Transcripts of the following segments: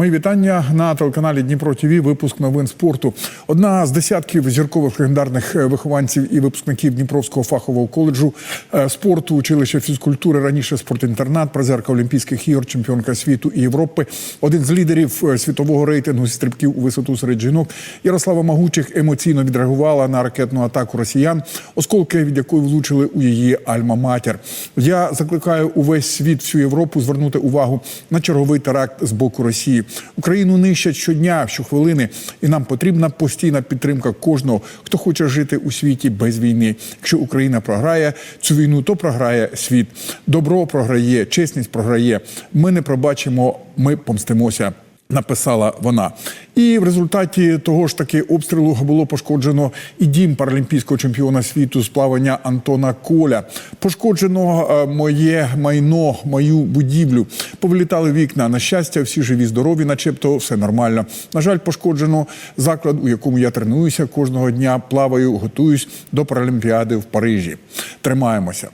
Мої вітання на телеканалі Дніпро ТВ. Випуск новин спорту. Одна з десятків зіркових легендарних е, вихованців і випускників Дніпровського фахового коледжу е, спорту, училища фізкультури, раніше спортінтернат, призерка Олімпійських ігор, чемпіонка світу і Європи. Один з лідерів е, світового рейтингу стрибків у висоту серед жінок. Ярослава Магучих емоційно відреагувала на ракетну атаку росіян, осколки від якої влучили у її альма-матір. Я закликаю увесь світ, всю Європу звернути увагу на черговий теракт з боку Росії. Україну нищать щодня, щохвилини, і нам потрібна постійна підтримка кожного, хто хоче жити у світі без війни. Якщо Україна програє цю війну, то програє світ. Добро програє, чесність програє. Ми не пробачимо, ми помстимося. Написала вона, і в результаті того ж таки обстрілу було пошкоджено і дім паралімпійського чемпіона світу з плавання Антона Коля. Пошкоджено е, моє майно, мою будівлю. Повилітали вікна. На щастя, всі живі, здорові, начебто все нормально. На жаль, пошкоджено заклад, у якому я тренуюся кожного дня. Плаваю, готуюсь до паралімпіади в Парижі. Тримаємося.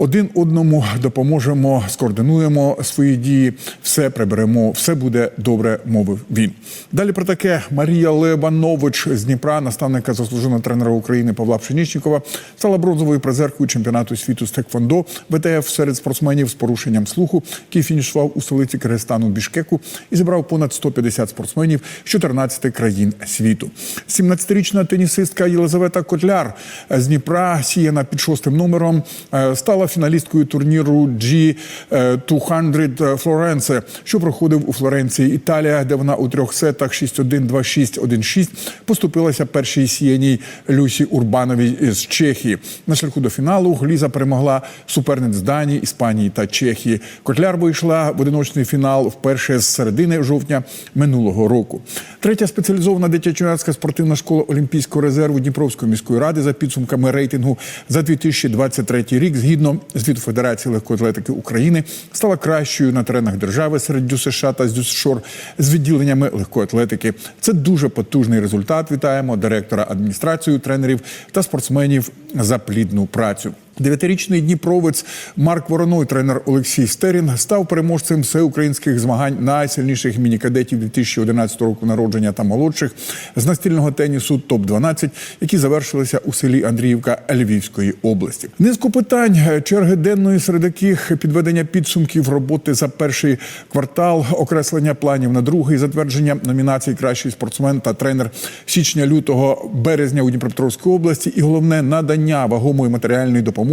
Один одному допоможемо, скоординуємо свої дії, все приберемо, все буде добре, мовив він. Далі про таке Марія Лебанович з Дніпра, наставника заслуженого тренера України Павла Пшенічникова, стала бронзовою призеркою чемпіонату світу з Теквондо ВТФ серед спортсменів з порушенням слуху, який фінішував у столиці Киргизстану Бішкеку і зібрав понад 150 спортсменів з 14 країн світу. 17-річна тенісистка Єлизавета Котляр з Дніпра, сіяна під шостим номером, е, стала фіналісткою турніру G200 Флоренце, що проходив у Флоренції, Італія, де вона у трьох сетах 6-1, 2-6, 1-6 поступилася першій сіяній Люсі Урбановій з Чехії. На шляху до фіналу Ліза перемогла суперниць Данії, Іспанії та Чехії. Котляр вийшла в одиночний фінал вперше з середини жовтня минулого року. Третя спеціалізована дитячо-юнацька спортивна школа Олімпійського резерву Дніпровської міської ради за підсумками рейтингу за 2023 рік, згідно звіту Федерації легкоатлетики України, стала кращою на теренах держави серед ДЮСШ та ДЮСШОР з відділеннями легкоатлетики. Це дуже потужний результат. Вітаємо директора адміністрацію, тренерів та спортсменів за плідну працю. Дев'ятирічний дніпровець Марк Вороной, тренер Олексій Стерін, став переможцем всеукраїнських змагань найсильніших мінікадетів 2011 року народження та молодших з настільного тенісу ТОП-12, які завершилися у селі Андріївка Львівської області. Низку питань черги денної, серед яких підведення підсумків роботи за перший квартал, окреслення планів на другий, затвердження номінацій Кращий спортсмен та тренер січня-лютого березня у Дніпропетровській області, і головне надання вагомої матеріальної допомоги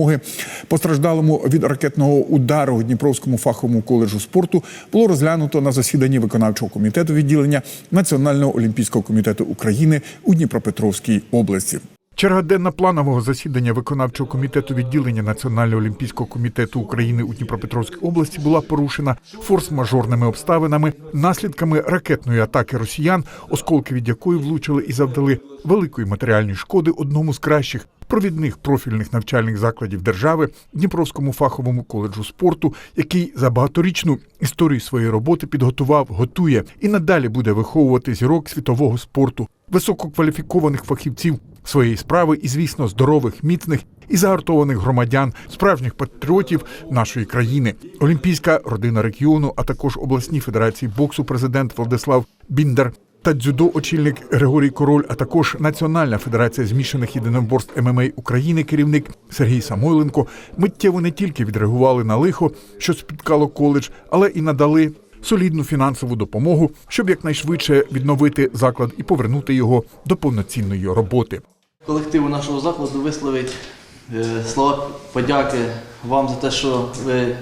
постраждалому від ракетного удару у Дніпровському фаховому коледжу спорту було розглянуто на засіданні виконавчого комітету відділення Національного олімпійського комітету України у Дніпропетровській області. Черга денна планового засідання виконавчого комітету відділення Національного олімпійського комітету України у Дніпропетровській області була порушена форс-мажорними обставинами, наслідками ракетної атаки росіян, осколки від якої влучили і завдали великої матеріальної шкоди одному з кращих провідних профільних навчальних закладів держави Дніпровському фаховому коледжу спорту, який за багаторічну історію своєї роботи підготував, готує і надалі буде виховувати зірок світового спорту, висококваліфікованих фахівців своєї справи і, звісно, здорових, міцних і загартованих громадян, справжніх патріотів нашої країни. Олімпійська родина регіону, а також обласні федерації боксу, президент Владислав Біндер. Та дзюдо очільник Григорій Король, а також Національна федерація змішаних єдиноборств ММА України, керівник Сергій Самойленко миттєво не тільки відреагували на лихо, що спіткало коледж, але і надали солідну фінансову допомогу, щоб якнайшвидше відновити заклад і повернути його до повноцінної роботи. колективу нашого закладу висловить е, слова подяки вам за те, що ви е,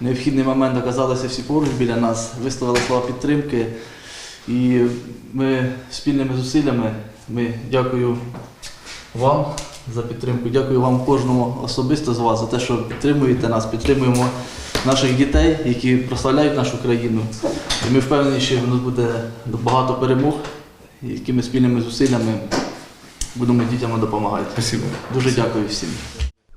в необхідний момент оказалися всі поруч біля нас, висловили слова підтримки. І ми спільними зусиллями ми дякую вам за підтримку. Дякую вам кожному особисто з вас за те, що підтримуєте нас, підтримуємо наших дітей, які прославляють нашу країну. І ми впевнені, що в нас буде багато перемог, які ми спільними зусиллями будемо дітям допомагати. Спасибо. Дуже дякую всім.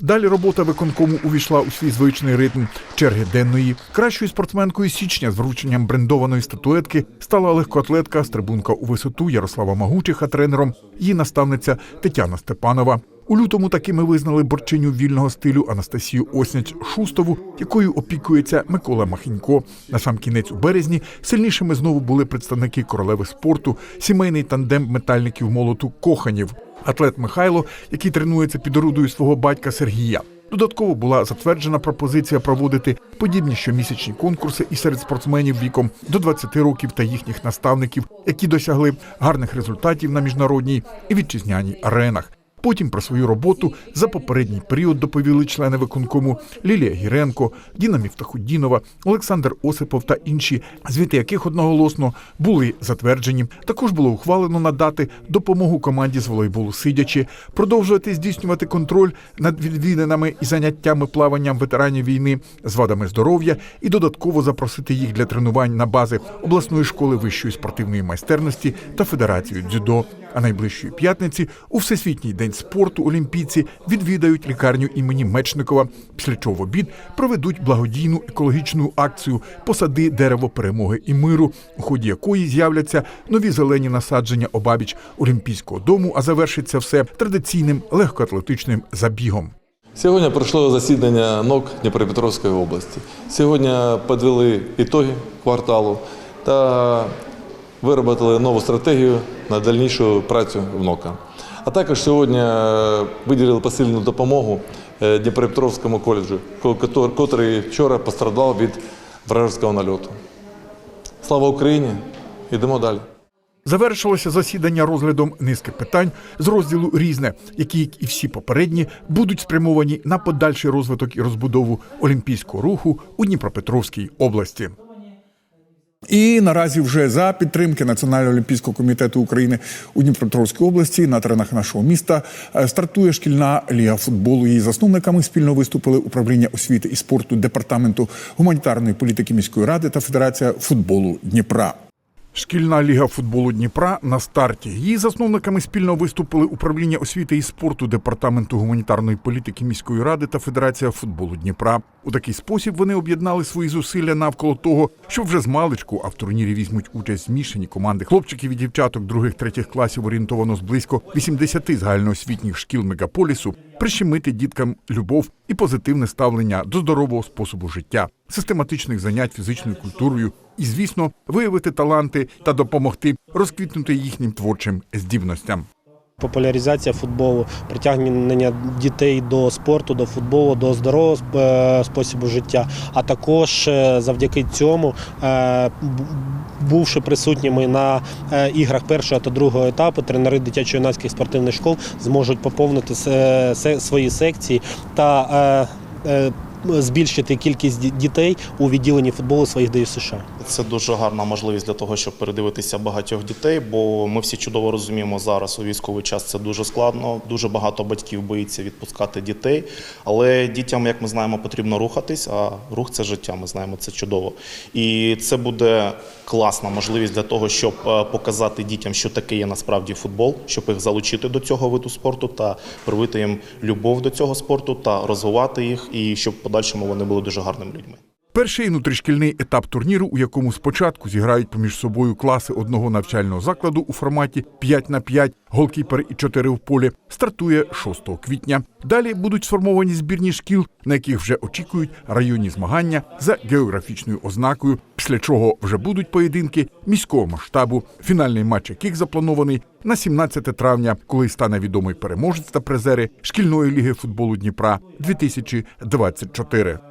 Далі робота виконкому увійшла у свій звичний ритм черги денної. Кращою спортсменкою січня з врученням брендованої статуетки стала легкоатлетка стрибунка у висоту Ярослава Магучих, а тренером її наставниця Тетяна Степанова. У лютому такими визнали борчиню вільного стилю Анастасію Осняч Шустову, якою опікується Микола Махінько. На сам кінець у березні сильнішими знову були представники королеви спорту, сімейний тандем метальників молоту Коханів, атлет Михайло, який тренується під орудою свого батька Сергія. Додатково була затверджена пропозиція проводити подібні щомісячні конкурси і серед спортсменів віком до 20 років та їхніх наставників, які досягли гарних результатів на міжнародній і вітчизняній аренах. Потім про свою роботу за попередній період доповіли члени виконкому Лілія Гіренко, Діна Міфтахудінова, Олександр Осипов та інші, звіти яких одноголосно були затверджені. Також було ухвалено надати допомогу команді з волейболу сидячи, продовжувати здійснювати контроль над відвідинами і заняттями плаванням ветеранів війни з вадами здоров'я і додатково запросити їх для тренувань на бази обласної школи вищої спортивної майстерності та федерації дзюдо. А найближчої п'ятниці у всесвітній день спорту олімпійці відвідають лікарню імені Мечникова. Після чого в обід проведуть благодійну екологічну акцію Посади дерево перемоги і миру, у ході якої з'являться нові зелені насадження обабіч Олімпійського дому. А завершиться все традиційним легкоатлетичним забігом. Сьогодні пройшло засідання НОК Дніпропетровської області. Сьогодні підвели ітоги кварталу та виробили нову стратегію на дальнішу працю в НОКа. А також сьогодні е, виділили посилену допомогу е, Дніпропетровському коледжу, котрий вчора постраждав від вражеського нальоту. Слава Україні! Йдемо далі. Завершилося засідання розглядом низки питань з розділу різне, які, як і всі попередні, будуть спрямовані на подальший розвиток і розбудову олімпійського руху у Дніпропетровській області. І наразі вже за підтримки Національного олімпійського комітету України у Дніпропетровській області на теренах нашого міста е, стартує шкільна ліга футболу. Її засновниками спільно виступили управління освіти і спорту департаменту гуманітарної політики міської ради та Федерація футболу Дніпра. Шкільна ліга футболу Дніпра на старті. Її засновниками спільно виступили управління освіти і спорту департаменту гуманітарної політики міської ради та Федерація футболу Дніпра. У такий спосіб вони об'єднали свої зусилля навколо того, що вже з маличку, а в турнірі візьмуть участь змішані команди хлопчиків і дівчаток других третіх класів орієнтовано з близько 80 загальноосвітніх шкіл мегаполісу. Прищемити діткам любов і позитивне ставлення до здорового способу життя, систематичних занять фізичною культурою і, звісно, виявити таланти та допомогти розквітнути їхнім творчим здібностям. Популяризація футболу, притягнення дітей до спорту, до футболу, до здорового е, способу життя. А також е, завдяки цьому, е, бувши присутніми на іграх першого та другого етапу, тренери дитячо-юнацьких спортивних школ зможуть поповнити свої секції та збільшити кількість дітей у відділенні футболу своїх ДЮСШ. Це дуже гарна можливість для того, щоб передивитися багатьох дітей, бо ми всі чудово розуміємо зараз у військовий час це дуже складно. Дуже багато батьків боїться відпускати дітей. Але дітям, як ми знаємо, потрібно рухатись, а рух це життя. Ми знаємо це чудово. І це буде класна можливість для того, щоб е, показати дітям, що таке є насправді футбол, щоб їх залучити до цього виду спорту та привити їм любов до цього спорту та розвивати їх, і щоб подальшому вони були дуже гарними людьми. Перший внутрішкільний етап турніру, у якому спочатку зіграють поміж собою класи одного навчального закладу у форматі 5 на 5, голкіпер і 4 в полі, стартує 6 квітня. Далі будуть сформовані збірні шкіл, на яких вже очікують районні змагання за географічною ознакою, після чого вже будуть поєдинки міського масштабу. Фінальний матч яких запланований на 17 травня, коли стане відомий переможець та призери шкільної ліги футболу Дніпра 2024.